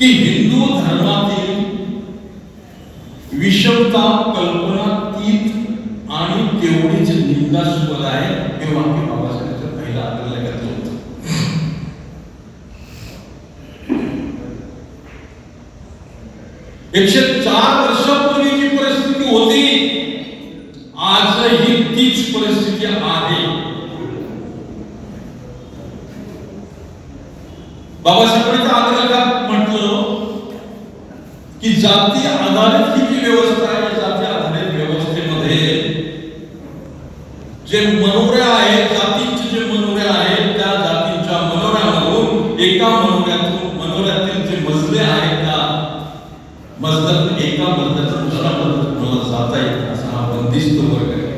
की हिंदू धर्मातील विषमता कल्पनातीत आणि तेवढीच निंदास्पद आहे हे वाक्य बाबासाहेबांच्या पहिला आपल्याला होतं एकशे चार वर्षापूर्वीची परिस्थिती होती आजही तीच परिस्थिती आहे. बाबासाहेबांचा आग्रह जाती आधारित ही जी व्यवस्था आहे जाती आधारित व्यवस्थेमध्ये जे मनोरे आहेत जातींचे जे मनोरे आहेत त्या जातींच्या मनोऱ्यामधून एका मनोऱ्यातून मनोऱ्यातील जे मजले आहेत त्या मजल्यातून एका मजल्याचा दुसऱ्या मजल्यात मला जाता येईल असा हा बंदिस्त वर्ग आहे.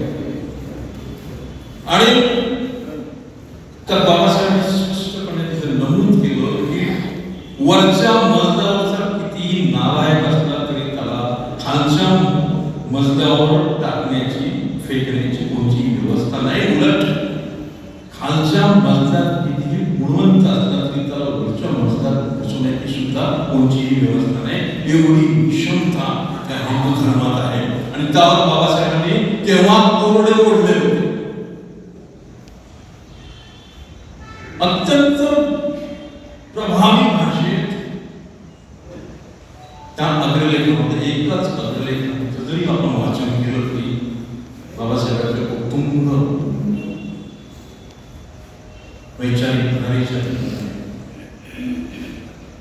आणि तर बाबासाहेबांनी स्पष्टपणे तिथे नमूद केलं की वरच्या मजल्या नालायक असला तरी त्याला छानशा मजल्यावर टाकण्याची फेकण्याची कोणतीही व्यवस्था नाही उलट खालच्या मजल्यात कितीही गुणवंत असला तरी त्याला वरच्या मजल्यात बसवण्याची सुद्धा कोणतीही व्यवस्था नाही. एवढी विषमता त्या हिंदू धर्मात आहे. आणि त्यावर बाबासाहेबांनी केव्हा कोरडे ओढले होते? अत्यंत त्या अग्रलेखामध्ये एकच अग्रलेखाचं जरी आपण वाचून केलं तरी बाबासाहेबांच्या कुटुंब वैचारिक प्रणालीच्या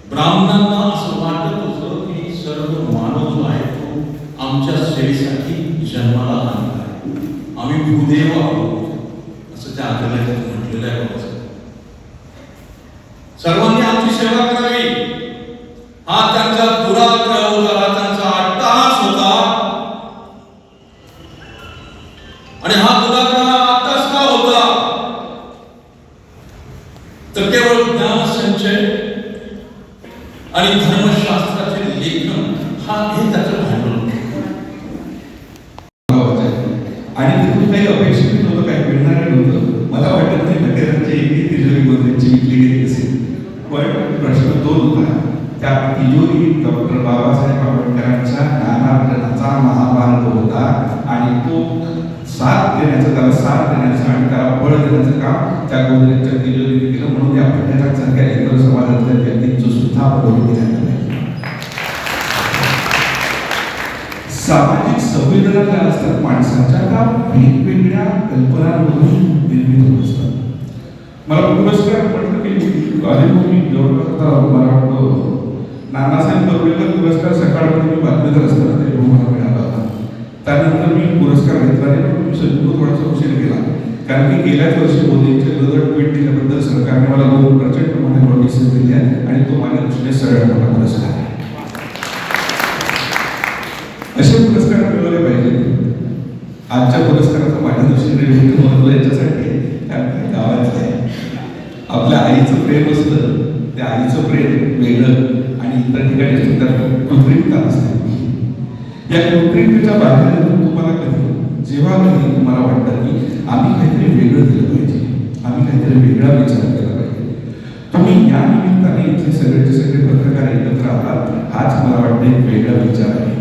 ब्राह्मणांना असं वाटत होतं की सर्व मानव जो आहे तो आमच्या सेवेसाठी जन्माला आला आहे. आम्ही भूदेव आहोत असं त्या अग्रलेखात म्हटलेलं आहे बाबासाहेब सर्वांनी आमची सेवा करावी. हा त्यांचा आणि हा दुराग्रह आताच का होता? तर केवळ ज्ञान संचय आणि धर्मशास्त्राचे लेखन हा हे त्याचं भांडवल आणि तिथून काही अपेक्षित नव्हतं काही मिळणार नव्हतं. मला वाटत नाही लटेरांची एक तिजोरी गोदरेजची विकली गेली असेल. पण प्रश्न तो होता त्या तिजोरी डॉक्टर बाबासाहेब आंबेडकरांच्या ज्ञानार्जनाचा महामार्ग होता आणि तो त्याला साथ देण्याचं आणि त्याला बळ देण्याचं काम त्या गोदरेजच्या तिजोरीने केलं. म्हणून या पठ्यासारख्या इतर समाजातल्या व्यक्तींचं सुद्धा बरोबर घेण्यात आलं. सामाजिक संवेदना ज्या असतात? माणसाच्या त्या वेगवेगळ्या कल्पनांमधून निर्मित होत असतात. मला पुरस्कार म्हटलं की आधी मी जवळपास मला वाटतं नानासाहेब बर्वेकर पुरस्कार सकाळपर्यंत मी बातमीदार असताना ते मला मिळाला होता. त्यानंतर मी पुरस्कार घेतला नाही पण मी सद्गुरू थोडासा उशीर केला. कारण की गेल्याच वर्षी मोदींचे लदड ट्विट केल्याबद्दल सरकारने मला दोन प्रचंड मोठ्या नोटीसेस दिल्या आणि तो माझ्या दृष्टीने सरळ मोठा पुरस्कार आहे असे पुरस्कार मिळवले पाहिजे. आजच्या पुरस्काराचं माझ्या दृष्टीने वेगळं महत्त्व याच्यासाठी कारण की गावाचं आहे. आपल्या आईचं प्रेम असतं त्या आईचं प्रेम वेगळं आणि इतर ठिकाणी सुद्धा कृत्रिमता असते. या कृत्रिमतेच्या बाहेर आम्ही काहीतरी वेगळं दिलं पाहिजे. आम्ही काहीतरी वेगळा विचार केला पाहिजे. तुम्ही या निमित्ताने इथले सगळेचे सगळे पत्रकार एकत्र आहात. हाच मला वाटतं एक वेगळा विचार आहे.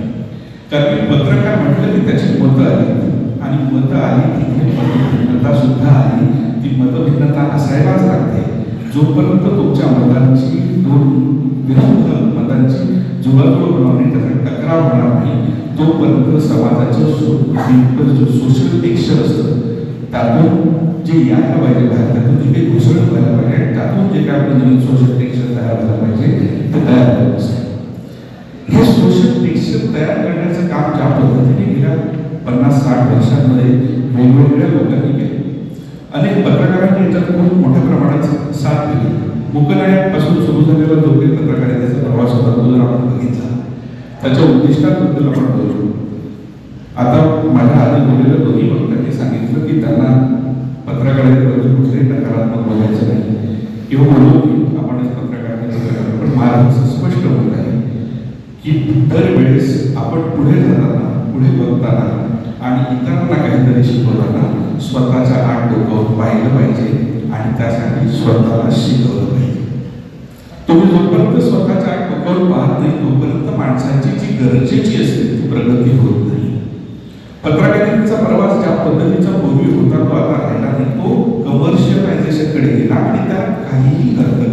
कारण पत्रकार म्हटलं की त्याची मतं आली. आणि मतं आली तिथे मतभिन्नता सुद्धा आली. ती मतभिन्नता असायलाच लागते. जोपर्यंत तुमच्या मतांची दोन विरुद्ध मतांची जुळवाजुळव होणार नाही त्याचा टकराव होणार नाही तोपर्यंत समाजाचं जो सोशल टेक्स्चर असतं त्यातून जे यायला पाहिजे बाहेर त्यातून जे काही घुसळत व्हायला पाहिजे आणि त्यातून जे काय आपलं नवीन सोशल टेक्स्चर तयार व्हायला पाहिजे ते तयार होत हे सोशल टेक्स्चर तयार करण्याचं काम ज्या पद्धतीने गेल्या पन्नास साठ वर्षांमध्ये वेगवेगळ्या लोकांनी केलं. अनेक पत्रकारांनी याच्यात खूप मोठ्या प्रमाणात साथ दिली. मुकनायकपासून सुरू झालेला जो काही त्याचा प्रवास होता तो जर आपण बघितला त्याच्या उद्दिष्टाबद्दल आपण बोलू आता माझ्या आधी बोललेलं दोन्ही वक्त्यांनी सांगितलं की त्यांना पत्रकारितेबद्दल कुठलंही नकारात्मक बोलायचं नाही. किंवा म्हणून की आपणच पत्रकार पण मला असं स्पष्ट होत आहे की दरवेळेस आपण पुढे जाताना पुढे बघताना आणि इतरांना काहीतरी शिकवताना स्वतःच्या आठ डोक्यावर पाहिलं पाहिजे आणि त्यासाठी स्वतःला शिकवलं पाहिजे. तुम्ही जोपर्यंत स्वतःच्या आठ डोक्यावर गरजेची असते ती प्रगती होत नाही. पद्धतीचा पूर्वी होता तो आता राहिला नाही. तो कमर्शियलायझेशनकडे गेला आणि त्यात काहीही हरकत